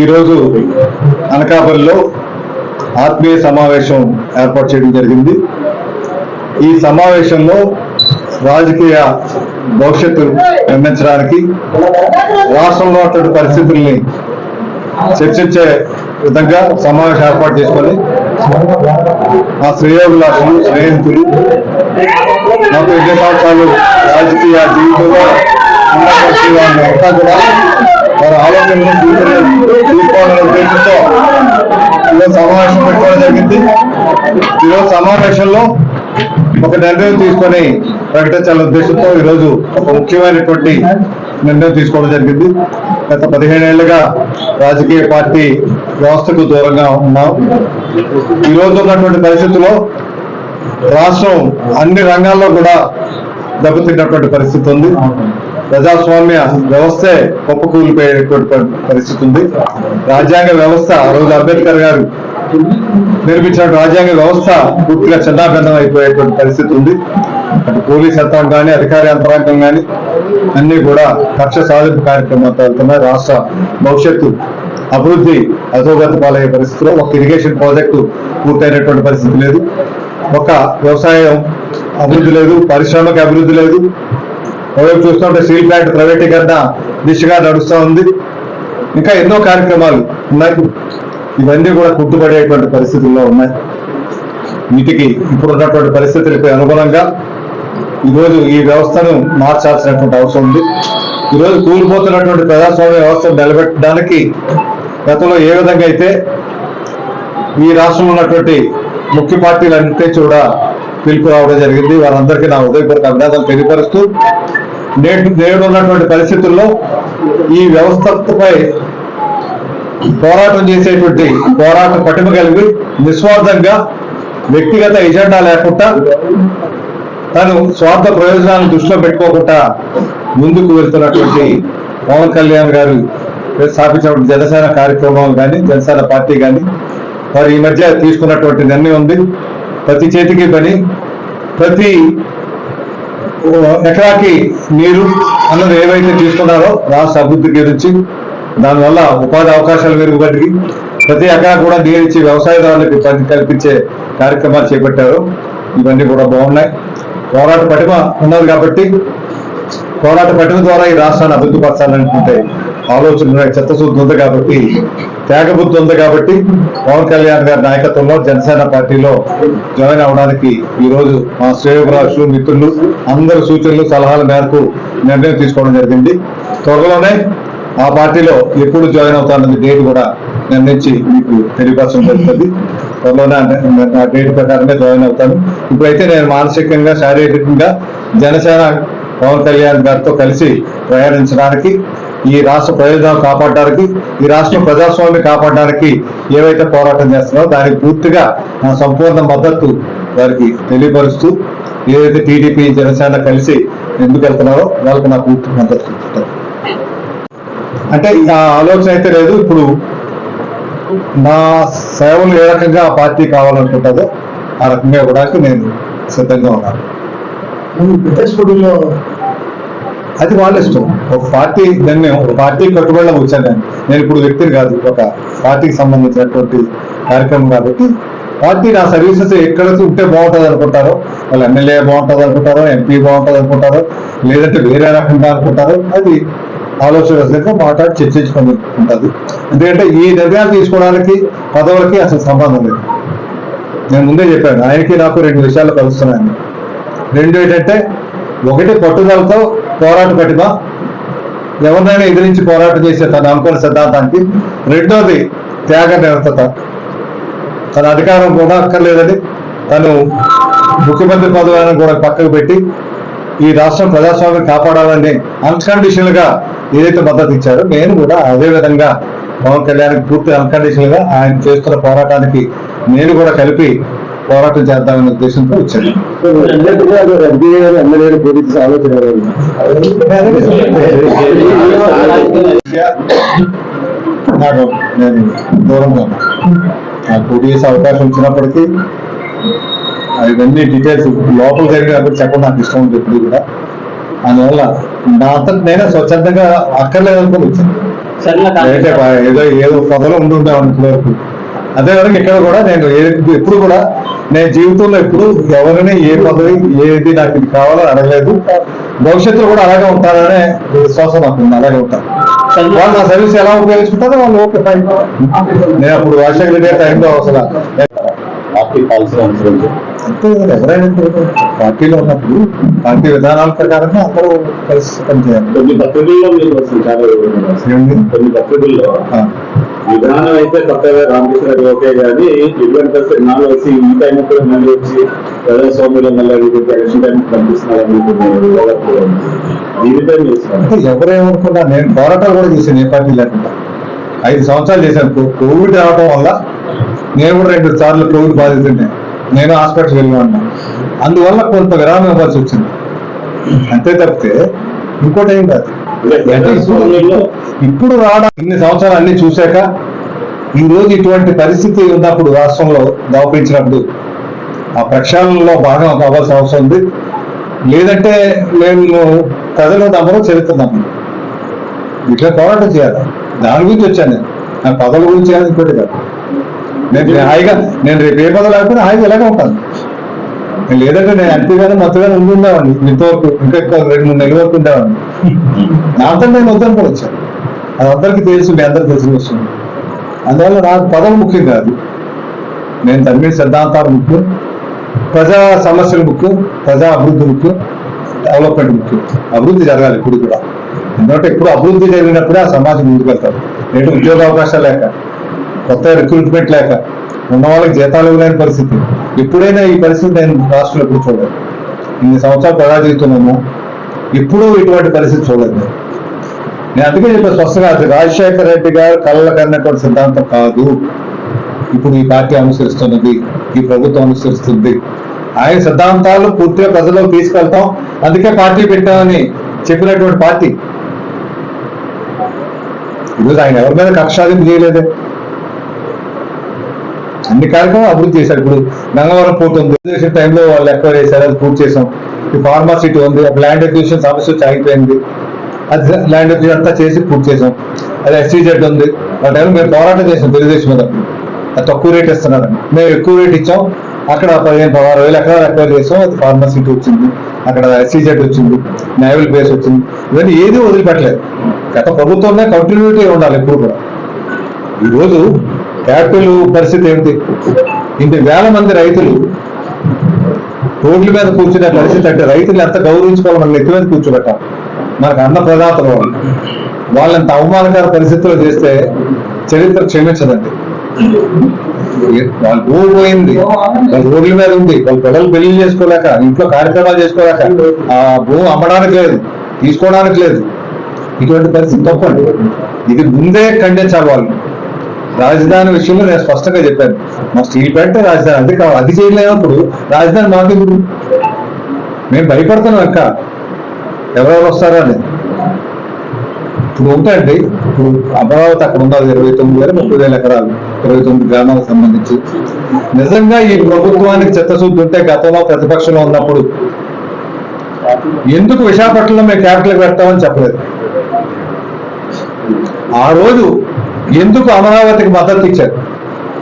ఈరోజు అనకాపల్లిలో ఆత్మీయ సమావేశం ఏర్పాటు చేయడం జరిగింది. ఈ సమావేశంలో రాజకీయ భవిష్యత్తు నిర్మించడానికి రాష్ట్రంలో అటువంటి పరిస్థితుల్ని చర్చించే విధంగా సమావేశం ఏర్పాటు చేసుకొని మా శ్రేయోభిలాషులు స్నేహితులు నాకు ఎన్ని సంవత్సరాలు రాజకీయ జీవితంలో ఉన్నటువంటి కూడా వారి ఆలోచనలు తీసుకోవాలనే ఉద్దేశంతో ఈరోజు సమావేశం పెట్టుకోవడం జరిగింది. ఈరోజు సమావేశంలో ఒక నిర్ణయం తీసుకొని ప్రకటించాలనే ఉద్దేశంతో ఈరోజు ఒక ముఖ్యమైనటువంటి నిర్ణయం తీసుకోవడం జరిగింది. గత పదిహేనేళ్ళుగా రాజకీయ పార్టీ వ్యవస్థకు దూరంగా ఉన్నాం. ఈ రోజు ఉన్నటువంటి పరిస్థితుల్లో రాష్ట్రం అన్ని రంగాల్లో కూడా దెబ్బతిన్నటువంటి పరిస్థితి ఉంది. ప్రజాస్వామ్య వ్యవస్థే కుప్పకూలిపోయేటువంటి పరిస్థితి ఉంది. రాజ్యాంగ వ్యవస్థ ఆ రోజు అంబేద్కర్ గారు నిర్మించిన రాజ్యాంగ వ్యవస్థ పూర్తిగా చిన్నాభిన్నం అయిపోయేటువంటి పరిస్థితి ఉంది. అటు పోలీస్ యంత్రాంగం కానీ అధికార యంత్రాంగం కానీ అన్ని కూడా కక్ష సాధింపు కార్యక్రమాలతో వెళ్తున్నాయి. రాష్ట్ర భవిష్యత్తు అభివృద్ధి అధోగతి పాలయ్యే పరిస్థితిలో ఒక ఇరిగేషన్ ప్రాజెక్టు పూర్తయినటువంటి పరిస్థితి లేదు. ఒక వ్యవసాయం అభివృద్ధి లేదు పారిశ్రామిక అభివృద్ధి లేదు ఒకవైపు చూస్తుంటే స్టీల్ ప్లాంట్ ప్రైవేటీకరణ దిశగా నడుస్తూ ఉంది. ఇంకా ఎన్నో కార్యక్రమాలు ఉన్నాయి. ఇవన్నీ కూడా కుట్టుబడేటువంటి పరిస్థితుల్లో ఉన్నాయి. వీటికి ఇప్పుడు ఉన్నటువంటి పరిస్థితులపై అనుగుణంగా ఈరోజు ఈ వ్యవస్థను మార్చాల్సినటువంటి అవసరం ఉంది. ఈరోజు కూలిపోతున్నటువంటి ప్రజాస్వామ్య వ్యవస్థను నిలబెట్టడానికి గతంలో ఏ విధంగా అయితే ఈ రాష్ట్రంలో ఉన్నటువంటి ముఖ్య పార్టీలన్నింటి కూడా పిలుపు రావడం జరిగింది. వారందరికీ నా ఉదయపూర్వక అభినందనలు తెలియపరుస్తూ నేడు నేడు ఉన్నటువంటి పరిస్థితుల్లో ఈ వ్యవస్థపై పోరాటం చేసేటువంటి పోరాట పటిమ కలిగి నిస్వార్థంగా వ్యక్తిగత ఎజెండా లేకుండా తను స్వార్థ ప్రయోజనాలను దృష్టిలో పెట్టుకోకుండా ముందుకు వెళ్తున్నటువంటి పవన్ కళ్యాణ్ గారు స్థాపించినటువంటి జనసేన కార్యక్రమం కానీ జనసేన పార్టీ కానీ వారు ఈ మధ్య తీసుకున్నటువంటి నిర్ణయం ఉంది. ప్రతి చేతికి పని ప్రతి ఎకరాకి నీరు అన్నది ఏవైతే తీసుకున్నారో రాష్ట్ర అభివృద్ధి గురించి దానివల్ల ఉపాధి అవకాశాలు మెరుగుపడి ప్రతి ఎకరా కూడా నీరు ఇచ్చి వ్యవసాయదారులకు పని కల్పించే కార్యక్రమాలు చేపట్టారు. ఇవన్నీ కూడా బాగున్నాయి. పోరాట పటిమ ఉన్నది కాబట్టి పోరాట పటిమ ద్వారా ఈ రాష్ట్రాన్ని అభివృద్ధి పరచాలనుకుంటే ఆలోచన చిత్తశుద్ధి ఉంది కాబట్టి త్యాగబుద్ధి ఉంది కాబట్టి పవన్ కళ్యాణ్ గారి నాయకత్వంలో జనసేన పార్టీలో జాయిన్ అవడానికి ఈ రోజు మా శ్రేయోభిలాషులు మిత్రులు అందరి సూచనలు సలహాల మేరకు నిర్ణయం తీసుకోవడం జరిగింది. త్వరలోనే ఆ పార్టీలో ఎప్పుడు జాయిన్ అవుతానని డేట్ కూడా నిర్ణయించి మీకు తెలియపరచడం జరుగుతుంది. త్వరలోనే నా ఆ డేట్ ప్రకారమే జాయిన్ అవుతాను. ఇప్పుడైతే నేను మానసికంగా శారీరకంగా జనసేన పవన్ కళ్యాణ్ గారితో కలిసి ప్రయాణించడానికి ఈ రాష్ట్ర ప్రయోజనాలు కాపాడడానికి ఈ రాష్ట్ర ప్రజాస్వామ్యం కాపాడడానికి ఏవైతే పోరాటం చేస్తున్నారో దానికి పూర్తిగా నా సంపూర్ణ మద్దతు వారికి తెలియపరుస్తూ ఏదైతే టీడీపీ జనసేన కలిసి ఎందుకు వెళ్తున్నారో వాళ్ళకి నా పూర్తి మద్దతు అంటే ఆ ఆలోచన అయితే లేదు ఇప్పుడు నా సేవలు ఏ రకంగా ఆ పార్టీ కావాలనుకుంటుందో ఆ రకంగా ఇవ్వడానికి నేను సిద్ధంగా ఉన్నాను. ప్రతిస్ఫుటంలో అది వాళ్ళ ఇష్టం. ఒక పార్టీ దాన్ని ఒక పార్టీ కట్టుబడిలో వచ్చాను నేను నేను ఇప్పుడు వ్యక్తిని కాదు ఒక పార్టీకి సంబంధించినటువంటి కార్యక్రమం కాబట్టి పార్టీ నా సర్వీసెస్ ఎక్కడ ఉంటే బాగుంటుంది అనుకుంటారో వాళ్ళు ఎమ్మెల్యే బాగుంటుంది అనుకుంటారో ఎంపీ బాగుంటుంది అనుకుంటారో లేదంటే వేరే రకంగా అనుకుంటారో అది ఆలోచన విధంగా మాట్లాడి చర్చించుకొని ఉంటుంది. ఎందుకంటే ఈ నిర్ణయాలు తీసుకోవడానికి పదవులకి అసలు సంబంధం లేదు. నేను ముందే చెప్పాను ఆయనకి నాకు రెండు విషయాలు కలుస్తున్నాయని రెండు ఏంటంటే ఒకటి పట్టుదలతో పోరాట పటిమ ఎవరినైనా ఎదిరించి పోరాటం చేసే తను అనుకున్న సిద్ధాంతానికి రెండోది త్యాగ నిరతత. తన అధికారం కూడా అక్కర్లేదని తను ముఖ్యమంత్రి పదవులను కూడా పక్కకు పెట్టి ఈ రాష్ట్రం ప్రజాస్వామ్యం కాపాడాలని అన్కండిషనల్గా ఏదైతే మద్దతు ఇచ్చారో నేను కూడా అదే విధంగా పవన్ కళ్యాణ్ పూర్తి అన్కండిషనల్గా ఆయన చేస్తున్న పోరాటానికి నేను కూడా కలిపి పోరాటం చేద్దామనే ఉద్దేశంతో వచ్చాను. నాకు నేను దూరంగా. నాకు పోటీ చేసే అవకాశం వచ్చినప్పటికీ అవన్నీ డీటెయిల్స్ లోపల జరిగినప్పుడు చెప్పడం నాకు ఇష్టం ఉంది ఎప్పుడు కూడా అందువల్ల నా అంతటి నేనే స్వచ్ఛందంగా అక్కర్లేదు అనుకుని ఏదో ఏదో పదలో ఉండి వరకు అదే విధంగా ఇక్కడ కూడా నేను ఎప్పుడు కూడా నేను జీవితంలో ఎప్పుడు ఎవరిని ఏ పదవి ఏది నాకు ఇది కావాలో అడగలేదు. భవిష్యత్తులో కూడా అలాగే ఉంటారనే విశ్వాసం నాకు ఉంది అలాగే ఉంటాను వాళ్ళు నా సర్వీస్ ఎలా ఉపయోగించుకుంటారో వాళ్ళు ఓకే ఫైన్ నేను అప్పుడు రాజశేఖర రెడ్డి గారి టైంలో కదా, ఎవరైనా పార్టీలో ఉన్నప్పుడు పార్టీ విధానాల ప్రకారంగా అందరూ కలిసి పనిచేయాలి. కొన్ని పత్రికల్లో? కొన్ని పత్రికల్లో విధానం అయితే కొత్తగా రామకృష్ణ గారు ఓకే కానీ ఇటువంటి నాలుగు వచ్చి ఈ టైం కూడా మళ్ళీ వచ్చి ప్రజాస్వామ్యంలో మళ్ళీ ఎలక్షన్ టైం కనిపిస్తున్నారని కొన్ని దీనిపై ఎవరేమనుకున్నా నేను పోరాటాలు కూడా చేశాను ఏ పార్టీ లేకుండా. ఐదు సంవత్సరాలు చేశాను కోవిడ్ రావడం వల్ల నేను కూడా రెండు సార్లు కోవిడ్ బాధితుండే నేను హాస్పిటల్కి వెళ్ళి ఉన్నా అందువల్ల కొంత విరామం ఇవ్వాల్సి వచ్చింది. అంతే తప్పితే ఇంకోటి ఏం కాదు. ఇప్పుడు రావడం ఇన్ని సంవత్సరాలు అన్ని చూశాక ఈ రోజు ఇటువంటి పరిస్థితి ఉన్నప్పుడు రాష్ట్రంలో దాపించినప్పుడు ఆ ప్రక్షాళనలో భాగం కావాల్సిన అవసరం ఉంది. లేదంటే మేము ప్రజలు నమ్మరు చరిత్ర నమ్మరు ఇట్లా పోరాటం చేయాలి. దాని గురించి వచ్చాను నేను. నా పదవుల గురించి కాదు ఇంకోటి కాదు. నేను హాయిగా నేను రేపు ఏ పదవి లేకపోతే హాయిగా ఇలాగే ఉంటాను. నేను లేదంటే నేను ఎంపీగానే మంత్రిగానే ఉండి ఉండేవాడిని. ఇంతవరకు ఇంకా రెండు మూడు నెలల వరకు ఉండేవాడిని. నా అంతా నేను వద్దని కూడా వచ్చాను అది అందరికీ తెలుసు మీ అందరికీ తెలిసి వస్తుంది. అందువల్ల నాకు పదవి ముఖ్యం కాదు. నేను తమ్మిడి సిద్ధాంతాలు ముఖ్యం ప్రజా సమస్యలు ముఖ్యం ప్రజా అభివృద్ధి ముఖ్యం డెవలప్మెంట్ ముఖ్యం. అభివృద్ధి జరగాలి ఇప్పుడు కూడా. ఎందుకంటే ఇప్పుడు అభివృద్ధి జరిగినప్పుడే ఆ సమాజం ముందుకెళ్తారు నేటి ఉద్యోగ అవకాశాలు లేక కొత్త రిక్రూట్మెంట్ లేక ఉన్న వాళ్ళకి జీతాలు ఇవ్వలేని పరిస్థితి. ఎప్పుడైనా ఈ పరిస్థితి నేను రాష్ట్రంలో ఎప్పుడు చూడలేదు. ఇన్ని సంవత్సరాలు ప్రజా జీవితున్నాము ఇప్పుడు ఇటువంటి పరిస్థితి చూడలేదు. నేను. అందుకే చెప్పాను స్పష్టంగా రాజశేఖర రెడ్డి గారు కళ్ళ కన్నటువంటి సిద్ధాంతం కాదు. ఇప్పుడు ఈ పార్టీ అనుసరిస్తున్నది ఈ ప్రభుత్వం అనుసరిస్తుంది. ఆయన సిద్ధాంతాలు పూర్తిగా ప్రజలకు తీసుకెళ్తాం. అందుకే పార్టీ పెట్టామని చెప్పినటువంటి పార్టీ. ఈరోజు ఆయన ఎవరి మీద కక్షాదింపు చేయలేదే. అన్ని కార్యక్రమాలు అభివృద్ధి చేశారు. ఇప్పుడు గంగవరం పోతుంది. ఉంది టైంలో వాళ్ళు ఎక్కడ చేశారు అది పూర్తి చేసాం ఈ ఫార్మాసిటీ ఉంది ఒక ల్యాండ్ ఎక్విజిషన్ సమస్య వచ్చి ఆగిపోయింది. అది ల్యాండ్ ఎక్విజిషన్ అంతా చేసి పూర్తి చేసాం. అది ఎస్సీజెడ్ ఉంది. ఆ టైంలో మేము పోరాటం చేసాం తెలుగుదేశం మీద. అది తక్కువ రేట్ ఇస్తున్నారని. మేము ఎక్కువ రేట్ ఇచ్చాం. అక్కడ పదిహేను పదహారు వేల ఎకరాలు ఎక్వైర్ చేసాం. అది ఫార్మాసిటీ వచ్చింది. అక్కడ ఎస్సీజెడ్ వచ్చింది. నేవల్ బేస్ వచ్చింది. ఇవన్నీ ఏది వదిలిపెట్టలేదు. గత ప్రభుత్వంలో కంటిన్యూటీ ఉండాలి ఎప్పుడు కూడా. ఈరోజు క్యాపిటల్ పరిస్థితి ఏమిటి? ఇంత వేల మంది రైతులు రోడ్ల మీద కూర్చునే పరిస్థితి అంటే రైతులు ఎంత గౌరవించుకోవాలి మన నెత్తి మీద కూర్చోబెట్టాలి మనకు అన్న ప్రదాతలు వాళ్ళు. వాళ్ళంత అవమానకర పరిస్థితుల్లో చేస్తే చరిత్ర క్షమించదండి. వాళ్ళు భూమి పోయింది. వాళ్ళ రోడ్ల మీద ఉంది. వాళ్ళ పిల్లలు పెళ్ళి చేసుకోలేక ఇంట్లో కార్యక్రమాలు చేసుకోలేక ఆ భూమి అమ్మడానికి లేదు తీసుకోవడానికి లేదు. ఇటువంటి పరిస్థితి తప్పండి. ఇది ముందే ఖండించాలి వాళ్ళు. రాజధాని విషయంలో నేను స్పష్టంగా చెప్పాను. మా స్టీల్ ప్లాంట్ రాజధాని. అది కావాలి అది చేయలేనప్పుడు రాజధాని మాకు ఎందుకు? మేము భయపడుతున్నాం అక్క. ఎవరెవరు వస్తారా అని. ఇప్పుడు ఉంటాయండి. ఇప్పుడు అమరావతి అక్కడ ఉన్నది ఇరవై తొమ్మిది వేల ముప్పై వేల ఎకరాలు. ఇరవై తొమ్మిది గ్రామాలకు సంబంధించి. నిజంగా ఈ ప్రభుత్వానికి చిత్తశుద్ధి ఉంటే గతంలో ప్రతిపక్షంలో ఉన్నప్పుడు ఎందుకు విశాఖపట్నంలో మేము క్యాపిటల్ పెట్టామని చెప్పలేదు? ఆ రోజు ఎందుకు అమరావతికి మద్దతు ఇచ్చారు?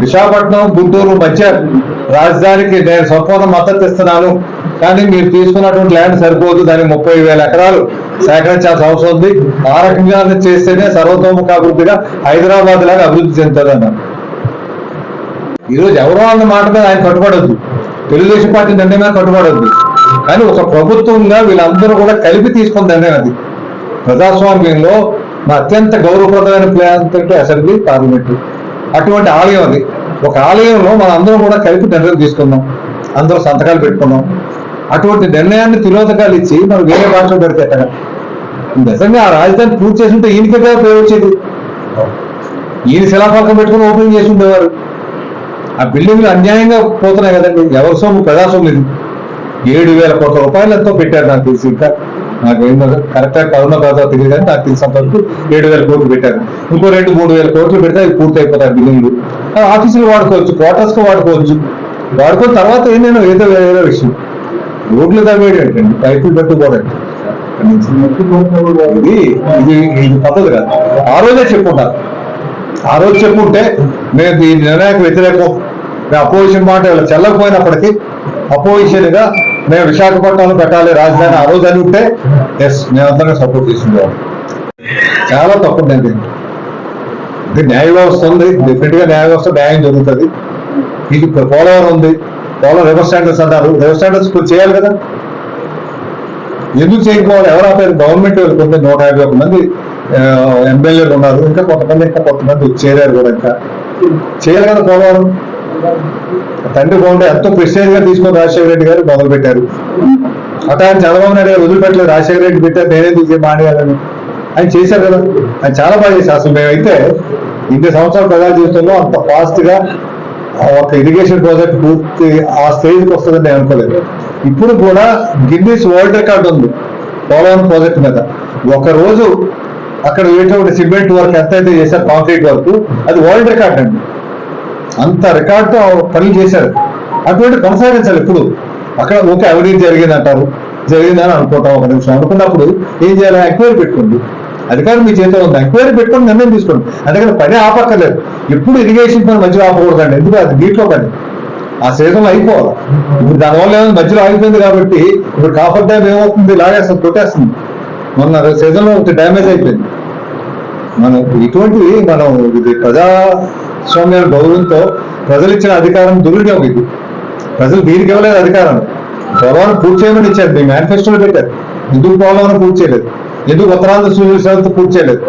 విశాఖపట్నం గుంటూరు మధ్య రాజధానికి నేను సంపూర్ణ మద్దతు ఇస్తున్నాను. కానీ మీరు తీసుకున్నటువంటి ల్యాండ్ సరిపోదు. దానికి ముప్పై వేల ఎకరాలు సేకరించాల్సిన అవసరం ఉంది. ఆ రకంగా చేస్తేనే సర్వతోముఖ అభివృద్ధిగా హైదరాబాద్ లాగా అభివృద్ధి చెందుతుంది అన్నారు ఈరోజు ఎవరో అన్న మాట మీద ఆయన కట్టుబడద్దు. తెలుగుదేశం పార్టీ నిర్ణయం మీద కట్టుబడద్దు. కానీ ఒక ప్రభుత్వంగా వీళ్ళందరూ కూడా కలిపి తీసుకున్న నిర్ణయం అది? ప్రజాస్వామ్యంలో మా అత్యంత గౌరవప్రదమైన ప్లాన్ అంటే అసెంబ్లీ పార్లమెంటు. అటువంటి ఆలయం అది. ఒక ఆలయంలో మనం అందరం కూడా కలిపి నిర్ణయం తీసుకున్నాం అందరూ సంతకాలు పెట్టుకున్నాం అటువంటి నిర్ణయాన్ని తిరోధకాలు ఇచ్చి మనం వేరే భాషలో పెడితే ఎక్కడ నిజంగా ఆ రాజధాని పూర్తి చేస్తుంటే ఈయనకే కదా పేరు వచ్చేది ఈయన శిలాఫలకం పెట్టుకుని ఓపెనింగ్ చేసి ఉండేవారు. ఆ బిల్డింగ్లు అన్యాయంగా పోతున్నాయి కదండి. ఎవరి సొమ్ము ప్రజాస్వామ్యం ఇది. ఏడు వేల కోట్ల రూపాయలు ఎంతో పెట్టారు నాకు తెలిసి ఇంకా. నాకు ఏం కరెక్ట్గా కరోనా తర్వాత తెలియదు కానీ నాకు తెలిసినంత వరకు ఏడు వేల కోట్లు పెట్టారు. ఇంకో రెండు మూడు వేల కోట్లు పెడితే అవి పూర్తి అయిపోతాయి బిల్డింగ్లు ఆఫీసులు వాడుకోవచ్చు క్వార్టర్స్కు వాడుకోవచ్చు. వాడుకున్న తర్వాత ఏంటంటే ఏదో వేరే విషయం. రోడ్లు తవ్వేయడం ఏంటండి పైపులు పెట్టుకోవడం ఇది ఇది ఇది పద్ధతి కాదు. ఆ రోజే చెప్పుంటారు ఆ రోజు చెప్పుంటే మేము ఈ నిర్ణయానికి వ్యతిరేకం. మేము అపోజిషన్ మాట వీళ్ళు చెల్లకపోయినప్పటికీ అపోజిషన్గా మేము విశాఖపట్నంలో పెట్టాలి రాజధాని ఆ రోజు అని ఉంటే ఎస్ మేమందరం సపోర్ట్ చేసిండేవాళ్ళం చాలా తప్పు ఉంది ఇది న్యాయ వ్యవస్థ ఉంది. డెఫినెట్గా న్యాయ వ్యవస్థ న్యాయం జరుగుతుంది. ఇది పోలవరం ఉంది. పోలవరం రివర్ స్టాండర్డ్స్ అంటారు. రివర్ స్టాండర్డ్స్ చేయాలి కదా. ఎందుకు చేయకపోవాలి? ఎవరు ఆపారు? గవర్నమెంట్ కొంత నూట యాభై ఒక మంది ఎమ్మెల్యేలు ఉన్నారు. ఇంకా కొంతమంది ఇంకా కొంతమంది చేరారు కూడా ఇంకా. చేయాలి కదా పోలవరం? తండ్రి బాగుంటే ఎంతో ప్రెస్టేజ్గా తీసుకొని రాజశేఖర రెడ్డి గారు మొదలు పెట్టారు అటు చంద్రబాబు నాయుడు గారు వదిలిపెట్టలేదు. రాజశేఖర రెడ్డి పెట్టారు. నేనే తీసే మానేయాలని? ఆయన చేశారు కదా. ఆయన చాలా బాగా చేశారు. అసలు మేమైతే ఇన్ని సంవత్సరాలు ప్రజా జీవితంలో అంత ఫాస్ట్గా ఆ ఒక ఇరిగేషన్ ప్రాజెక్ట్ పూర్తి ఆ స్టేజ్కి వస్తుందని నేను అనుకోలేదు. ఇప్పుడు కూడా గిన్నీస్ వరల్డ్ రికార్డ్ ఉంది. పోలవరం ప్రాజెక్ట్ మీద. ఒక రోజు అక్కడ వేటువంటి సిమెంట్ వర్క్ ఎంత అయితే చేశారు కాంక్రీట్ వర్క్ అది వరల్డ్ రికార్డ్ అండి. అంత రికార్డుతో పనులు చేశారు. అటువంటి కొనసాగించాలి ఇప్పుడు. అక్కడ ఓకే అవినీతి జరిగిందంటారు. జరిగిందని అనుకుంటాం ఒక నిమిషం. అనుకున్నప్పుడు ఏం చేయాలి? ఎంక్వైరీ పెట్టుకోండి. అధికారం మీ చేతిలో ఉంది. ఎంక్వైరీ పెట్టుకొని నిర్ణయం తీసుకోండి. అందుకని పని ఆపక్కర్లేదు. ఎప్పుడు ఇరిగేషన్ పని మధ్యలో ఆపకూడదండి. ఎందుకు అది నీటిలో పని. ఆ సీజన్లో అయిపోవాలి. ఇప్పుడు దానివల్ల ఏమైనా మధ్యలో ఆగిపోయింది కాబట్టి ఇప్పుడు కాఫర్ డ్యామ్ ఏమవుతుంది? లాగేస్తుంది కొట్టేస్తుంది. మొన్న సీజన్లో ఒకటి డ్యామేజ్ అయిపోయింది. మనం ఇటువంటివి మనం ఇది ప్రజాస్వామ్య గౌరవంతో ప్రజలు ఇచ్చిన అధికారం దుర్వినియోగం ఇది. ప్రజలు దీనికి ఇవ్వలేదు అధికారం పోలవరం పూర్తి చేయమని ఇచ్చారు. మీ మేనిఫెస్టోలో పెట్టారు. ఎందుకు పోలవరం పూర్తి చేయలేదు? ఎందుకు ఉత్తరాంధ్ర సూర్యుల సేవతో పూర్తి చేయలేదు.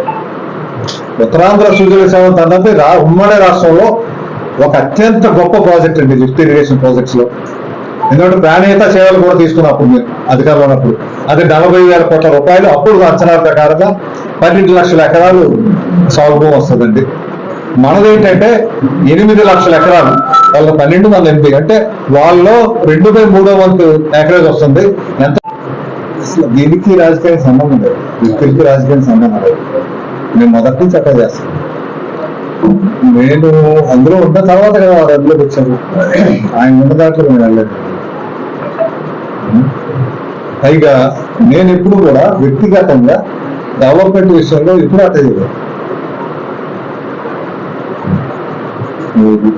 ఉత్తరాంధ్ర సూర్యుల సేవంత్ అన్నది రా ఉమ్మడి రాష్ట్రంలో ఒక అత్యంత గొప్ప ప్రాజెక్ట్ అండి లిఫ్ట్ ఇరిగేషన్ ప్రాజెక్ట్స్లో. ఎందుకంటే ప్రాణీయత సేవలు కూడా తీసుకున్నప్పుడు మీరు అధికారంలో ఉన్నప్పుడు. అది నలభై వేల కోట్ల రూపాయలు అప్పుడు అంచనాల ప్రకారంగా పన్నెండు లక్షల ఎకరాలు సాగు వస్తుందండి. మనదేంటంటే ఎనిమిది లక్షల ఎకరాలు వాళ్ళ పన్నెండు వందల ఎనిమిది అంటే వాళ్ళలో రెండు బై మూడో వంతు ఎకరేజ్ వస్తుంది. ఎంత అసలు దీనికి రాజకీయానికి సంబంధం లేదు. వ్యక్తులకి రాజకీయానికి సంబంధం లేదు. నేను మొదటి నుంచి అట్లా చేస్తాను. నేను అందులో ఉన్న తర్వాత కదా వారు అందులోకి వచ్చారు ఆయన ఉన్న దాంట్లో నేను వెళ్ళలేదు. పైగా నేను ఎప్పుడు కూడా వ్యక్తిగతంగా డెవలప్మెంట్ విషయంలో ఎప్పుడు అట్లా చేయలేదు.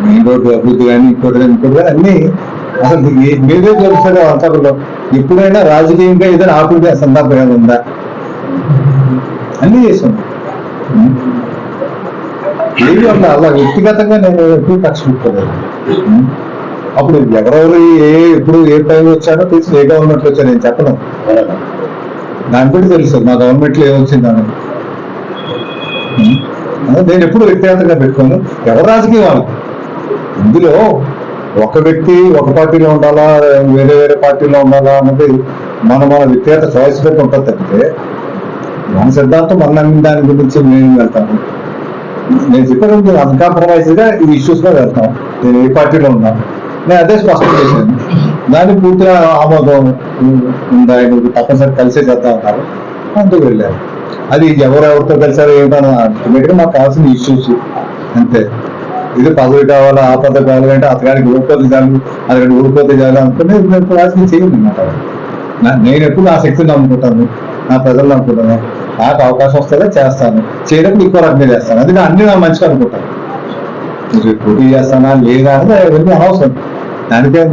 మెయిన్ రోడ్డు అభివృద్ధి కానీ ఇంకోటి కానీ ఇంకోటి కానీ అన్నీ అసలు మీ- మీరే తెలుస్తుంది ఎప్పుడైనా రాజకీయంగా ఏదైనా ఆపుకునే సందర్భం ఏమైనా ఉందా? అన్ని చేసాం ఏమి అట్లా అలా వ్యక్తిగతంగా నేను ఎప్పుడు ఖర్చు పెట్టుకోలేదు అప్పుడు ఎవరెవరు ఏ ఎప్పుడు ఏ టైం వచ్చానో తెలుసు ఏ గవర్నమెంట్ వచ్చా నేను చెప్పను. దాని కూడా తెలుసు మా గవర్నమెంట్లో ఏమొచ్చిందని నేను ఎప్పుడు వ్యక్తిగతంగా పెట్టుకోను. ఎవరు రాజకీయ వాళ్ళు? ఇందులో ఒక వ్యక్తి ఒక పార్టీలో ఉండాలా వేరే వేరే పార్టీలో ఉండాలా అన్నది మన మన వ్యక్తిగత చాయిస్ పెట్టి ఉంటుంది తప్పితే మన సిద్ధాంతం మన దాని గురించి నేను వెళ్తాను. నేను చెప్పిన అన్కాంప్రమైజ్గా ఈ ఇష్యూస్లో వెళ్తాం నేను ఏ పార్టీలో ఉన్నా. నేను అదే స్పష్టం చేశాను. దాన్ని పూర్తిగా ఆమోదం ఉందా నువ్వు తప్పనిసరి కలిసే చేద్దాం అన్నారు అందుకు వెళ్ళారు. అది ఎవరెవరితో కలిసారో ఏమిటో అల్టిమేట్గా మాకు కావాల్సిన ఇష్యూస్ అంతే. ఇది పదవి కావాలా ఆ పదవి కావాలంటే అతగాడికి ఊరిపోతే చాలు అతగాడికి ఊరిపోతే చాలు అనుకుని నేను రాజకీయం చేయండి అన్నమాట. నా- నేను ఎప్పుడు నా శక్తిని నమ్ముకుంటాను నా ప్రజలు నమ్ముకుంటాను నాకు అవకాశం వస్తుందో చేస్తాను. చేయడానికి ఇంకో రకంగా చేస్తాను. అది అన్ని నా మంచిగా అనుకుంటాను. పోటీ చేస్తానా లేదా అనేది అవన్నీ అనవసరం. దానికే